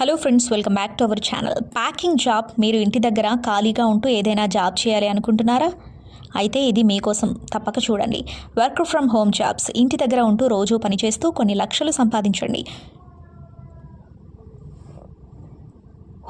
Hello friends welcome back to our channel. Packing job మీరు ఇంటి దగ్గర ఖాళీగా ఉంటూ ఏదైనా జాబ్ చేయాలి అనుకుంటున్నారా? అయితే ఇది మీకోసం. తప్పక చూడండి. Work from home jobs. ఇంటి దగ్గర ఉంటూ రోజు పనిచేస్తూ కొన్ని లక్షలు సంపాదించండి.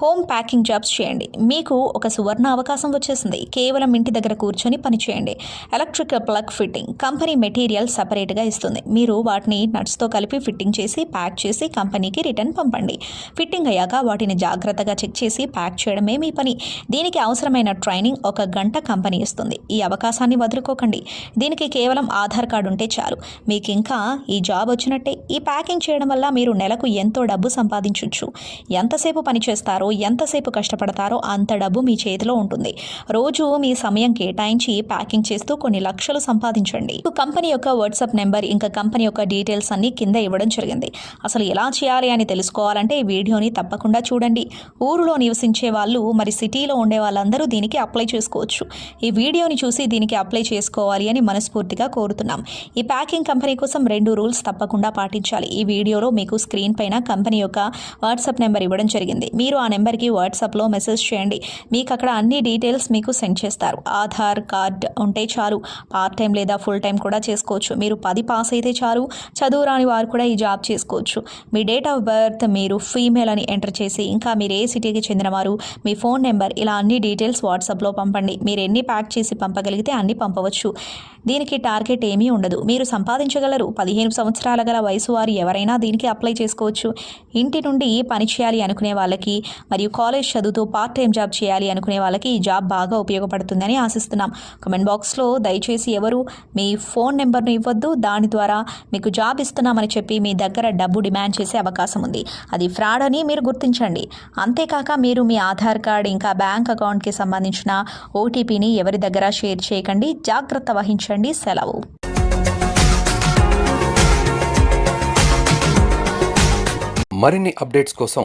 హోమ్ ప్యాకింగ్ జాబ్స్ చేయండి. మీకు ఒక సువర్ణ అవకాశం వచ్చేసింది. కేవలం ఇంటి దగ్గర కూర్చొని పని చేయండి. Electric plug fitting company material సపరేట్గా ఇస్తుంది. మీరు వాటిని నట్స్తో కలిపి ఫిట్టింగ్ చేసి ప్యాక్ చేసి కంపెనీకి రిటర్న్ పంపండి. ఫిట్టింగ్ అయ్యాక వాటిని జాగ్రత్తగా చెక్ చేసి ప్యాక్ చేయడమే మీ పని. దీనికి అవసరమైన ట్రైనింగ్ ఒక గంట కంపెనీ ఇస్తుంది. ఈ అవకాశాన్ని వదులుకోకండి. దీనికి కేవలం ఆధార్ కార్డు ఉంటే చాలు. మీకు ఇంకా ఈ జాబ్ వచ్చినట్టే. ఈ ప్యాకింగ్ చేయడం వల్ల మీరు నెలకు ఎంతో డబ్బు సంపాదించవచ్చు ఎంతసేపు పని చేస్తారో ఎంతసేపు కష్టపడతారో అంత డబ్బు మీ చేతిలో ఉంటుంది. రోజు మీ సమయం కేటాయించి ప్యాకింగ్ చేస్తూ కొన్ని లక్షలు సంపాదించండి. కంపెనీ యొక్క వాట్సాప్ నెంబర్ ఇంకా కంపెనీ యొక్క డీటెయిల్స్ అన్ని కింద ఇవ్వడం జరిగింది. అసలు ఎలా చేయాలి అని తెలుసుకోవాలంటే ఈ వీడియోని తప్పకుండా చూడండి. ఊరిలో నివసించే వాళ్ళు మరి సిటీలో ఉండే వాళ్ళందరూ దీనికి అప్లై చేసుకోవచ్చు. ఈ వీడియోని చూసి దీనికి అప్లై చేసుకోవాలి అని మనస్ఫూర్తిగా కోరుతున్నాం. ఈ ప్యాకింగ్ కంపెనీ కోసం రెండు రూల్స్ తప్పకుండా పాటించాలి. ఈ వీడియోలో మీకు స్క్రీన్ పైన కంపెనీ యొక్క వాట్సాప్ నెంబర్ ఇవ్వడం జరిగింది. మీరు ఆ నెంబర్కి వాట్సాప్లో మెసేజ్ చేయండి. మీకు అక్కడ అన్ని డీటెయిల్స్ మీకు సెండ్ చేస్తారు. ఆధార్ కార్డ్ ఉంటే చాలు. పార్ట్ టైం లేదా ఫుల్ టైం కూడా చేసుకోవచ్చు. మీరు పది పాస్ అయితే చాలు. చదువు రాని వారు కూడా ఈ జాబ్ చేసుకోవచ్చు. మీ డేట్ ఆఫ్ బర్త్ మీరు ఫీమేల్ అని ఎంటర్ చేసి ఇంకా మీరు ఏ సిటీకి చెందినవారు మీ ఫోన్ నెంబర్ ఇలా అన్ని డీటెయిల్స్ వాట్సాప్లో పంపండి. మీరు ఎన్ని ప్యాక్ చేసి పంపగలిగితే అన్ని పంపవచ్చు. దీనికి టార్గెట్ ఏమీ ఉండదు. మీరు సంపాదించగలరు. పదిహేను సంవత్సరాల గల వయసు వారు ఎవరైనా దీనికి అప్లై చేసుకోవచ్చు. ఇంటి నుండి పని చేయాలి అనుకునే వాళ్ళకి మరియు కాలేజ్ చదువుతూ పార్ట్ టైం జాబ్ చేయాలి అనుకునే వాళ్ళకి ఈ జాబ్ బాగా ఉపయోగపడుతుందని ఆశిస్తున్నాం. కమెంట్ బాక్స్లో దయచేసి ఎవరు మీ ఫోన్ నెంబర్ను ఇవ్వద్దు దాని ద్వారా మీకు జాబ్ ఇస్తున్నామని చెప్పి మీ దగ్గర డబ్బు డిమాండ్ చేసే అవకాశం ఉంది. అది ఫ్రాడ్ అని మీరు గుర్తించండి. అంతేకాక మీరు మీ ఆధార్ కార్డ్ ఇంకా బ్యాంక్ అకౌంట్కి సంబంధించిన ఓటీపీని ఎవరి దగ్గర షేర్ చేయకండి. జాగ్రత్త వహించండి. సెలవు. మరిన్ని అప్డేట్స్ కోసం